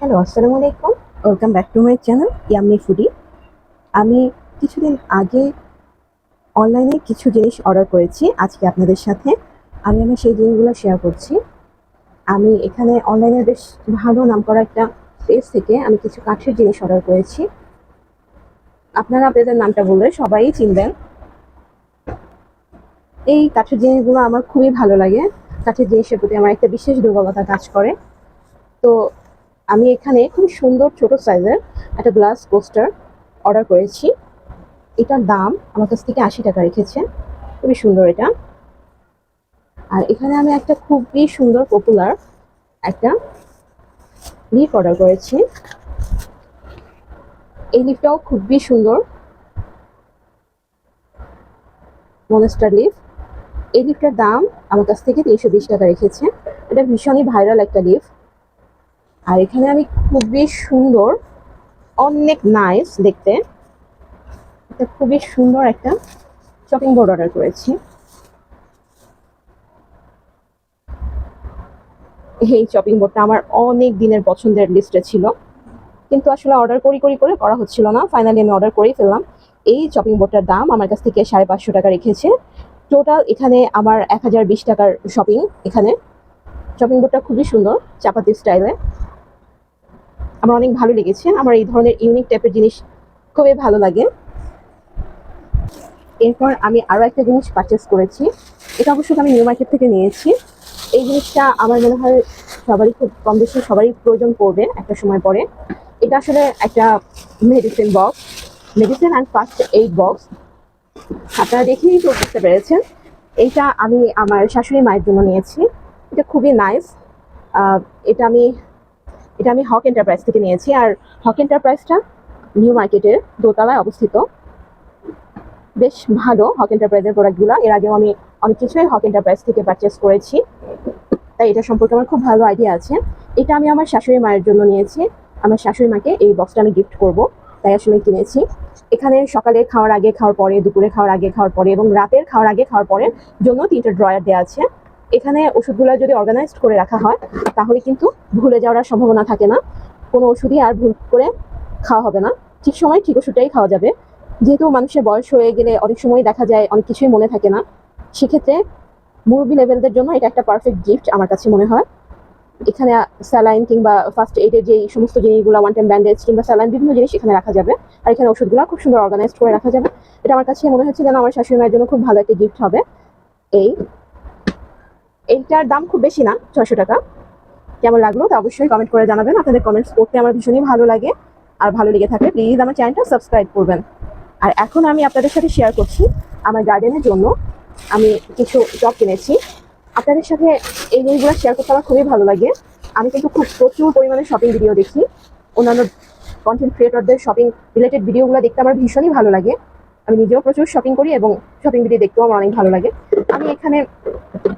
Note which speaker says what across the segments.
Speaker 1: Hello আসসালামু আলাইকুম welcome back to my channel yummy foodie আমি কিছুদিন আগে অনলাইনে কিছু জিনিস অর্ডার করেছি আজকে আপনাদের সাথে। আমি আমার সেই জিনিসগুলো শেয়ার করছি। আমি এখানে অনলাইনে বেশ ভালো নাম করা একটা পেজ থেকে আমি কিছু কাঠের জিনিস অর্ডার করেছি। আপনারা পেজের নামটা বললে সবাই চিনবেন। এই কাঠের জিনিসগুলো আমার খুবই ভালো লাগে। কাঠের জিনিসের প্রতি আমার একটা বিশেষ দুর্বলতা কাজ করে। তো আমি এখানে খুব সুন্দর ছোট সাইজের একটা গ্লাস পোস্টার অর্ডার করেছি। এটার দাম আমার কাছ থেকে আশি টাকা রেখেছে। খুবই সুন্দর এটা। আর এখানে আমি একটা খুবই সুন্দর পপুলার একটা লিফ অর্ডার করেছি। এই লিফটাও খুবই সুন্দর। মনেস্টার লিফ এই লিফটার দাম আমার কাছ থেকে তিনশো বিশ টাকা রেখেছে। এটা ভীষণই ভাইরাল একটা লিফট আর এখানে আমি খুবই সুন্দর, অনেক নাইস দেখতে। এটা খুবই সুন্দর একটা শপিং বোর্ড অর্ডার করেছি। এই শপিং বোর্ডটা আমার অনেক দিনের পছন্দের লিস্টে ছিল। কিন্তু আসলে অর্ডার করি করি, করে করা হচ্ছিল না। ফাইনালি আমি অর্ডার করেই ফেললাম। এই শপিং বোর্ডটার দাম আমার কাছ থেকে সাড়ে পাঁচশো টাকা রেখেছে। টোটাল এখানে আমার এক হাজার বিশ টাকার শপিং এখানে। শপিং বোর্ডটা খুবই সুন্দর, চাপাতি স্টাইলে আমার অনেক ভালো লেগেছে। আমার এই ধরনের ইউনিক টাইপের জিনিস খুবই ভালো লাগে। এরপর আমি আরও একটা জিনিস পারচেস করেছি। এটা অবশ্য আমি নিউ মার্কেট থেকে নিয়েছি। এই জিনিসটা আমার মনে হয় সবারই খুব কম বেশি সবারই প্রয়োজন পড়বে একটা সময় পরে। এটা আসলে একটা medicine box medicine and first aid box আপনারা দেখেই তো বুঝতে পেরেছেন। এইটা আমি আমার শাশুড়ি মায়ের জন্য নিয়েছি। এটা খুবই নাইস এটা আমি এটা আমি হক এন্টারপ্রাইজ থেকে নিয়েছি। আর হক এন্টারপ্রাইজটা নিউ মার্কেটের দোতলায় অবস্থিত। বেশ ভালো হক এন্টারপ্রাইজের প্রোডাক্টগুলো। এর আগেও আমি অনেক কিছুই হক এন্টারপ্রাইজ থেকে পারচেস করেছি। তাই এটা সম্পর্কে আমার খুব ভালো আইডিয়া আছে। এটা আমি আমার শাশুড়ি মায়ের জন্য নিয়েছি। আমার শাশুড়ি মাকে এই বক্সটা আমি গিফট করব। তাই আসলে কিনেছি। এখানে সকালে খাওয়ার আগে, খাওয়ার পরে, দুপুরে খাওয়ার আগে, খাওয়ার পরে এবং রাতের খাওয়ার আগে, খাওয়ার পরে জন্য তিনটা ড্রয়ার দেওয়া আছে। এখানে ওষুধগুলো যদি অর্গানাইজড করে রাখা হয়, তাহলে কিন্তু ভুলে যাওয়ার সম্ভাবনা থাকে না। কোনো ওষুধই আর ভুল করে খাওয়া হবে না। ঠিক সময় ঠিক ওষুধটাই খাওয়া যাবে। যেহেতু মানুষের বয়স হয়ে গেলে অনেক সময় দেখা যায় অনেক কিছুই মনে থাকে না। সেক্ষেত্রে মুরব্বী লেভেলদের জন্য এটা একটা পারফেক্ট গিফট আমার কাছে মনে হয়। এখানে স্যালাইন কিংবা ফার্স্ট এইডের যে সমস্ত জিনিসগুলো ওয়ান টাইম ব্যান্ডেজ কিংবা স্যালাইন বিভিন্ন জিনিস এখানে রাখা যাবে। আর এখানে ওষুধগুলো খুব সুন্দর অর্গানাইজড করে রাখা যাবে। এটা আমার কাছে মনে হচ্ছে যেন আমার শাশুড়ি মায়ের জন্য খুব ভালো একটা গিফট হবে। এই এইটার দাম খুব বেশি না, ছয়শো টাকা। কেমন লাগল তা অবশ্যই কমেন্ট করে জানাবেন। আপনাদের কমেন্টস করতে আমার ভীষণই ভালো লাগে। আর ভালো লেগে থাকলে প্লিজ আমার চ্যানেলটা সাবস্ক্রাইব করবেন। আর এখন আমি আপনাদের সাথে শেয়ার করছি আমার গার্ডেনের জন্য। আমি কিছু টব কিনেছি। আপনাদের সাথে এই জিনিসগুলো শেয়ার করতে আমার খুবই ভালো লাগে। আমি কিন্তু খুব প্রচুর পরিমাণে শপিং ভিডিও দেখি। অন্যান্য কন্টেন্ট ক্রিয়েটরদের শপিং রিলেটেড ভিডিওগুলো দেখতে আমার ভীষণই ভালো লাগে। আমি নিজেও প্রচুর শপিং করি এবং শপিং ভিডিও দেখতেও আমার অনেক ভালো লাগে। আমি এখানে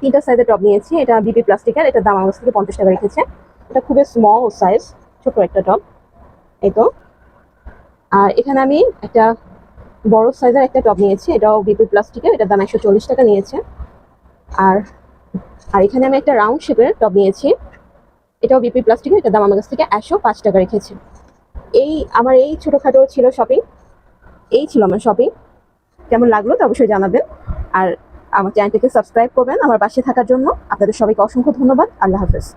Speaker 1: তিনটা সাইজের টপ নিয়েছি, এটা বিপি প্লাস্টিকের এটা দাম আমার থেকে পঞ্চাশ টাকা রেখেছে। এটা খুবই স্মল সাইজ ছোট একটা টপ এই তো। আর এখানে আমি একটা বড় সাইজের একটা টপ নিয়েছি, এটাও বিপি প্লাস্টিকের এটার দাম একশো চল্লিশ টাকা নিয়েছে। আর আর এখানে আমি একটা রাউন্ড শেপের টপ নিয়েছি, এটাও বিপি প্লাস্টিকের এটার দাম আমার কাছ থেকে একশো পাঁচ টাকা রেখেছে। এই, আমার এই ছোটোখাটো ছিল শপিং এই ছিল আমার শপিং কেমন লাগল তা অবশ্যই জানাবেন। আর আমার চ্যানেলটিকে সাবস্ক্রাইব করবেন আমার পাশে থাকার জন্য। আপনাদের সবাইকে অসংখ্য ধন্যবাদ। আল্লাহ হাফেজ।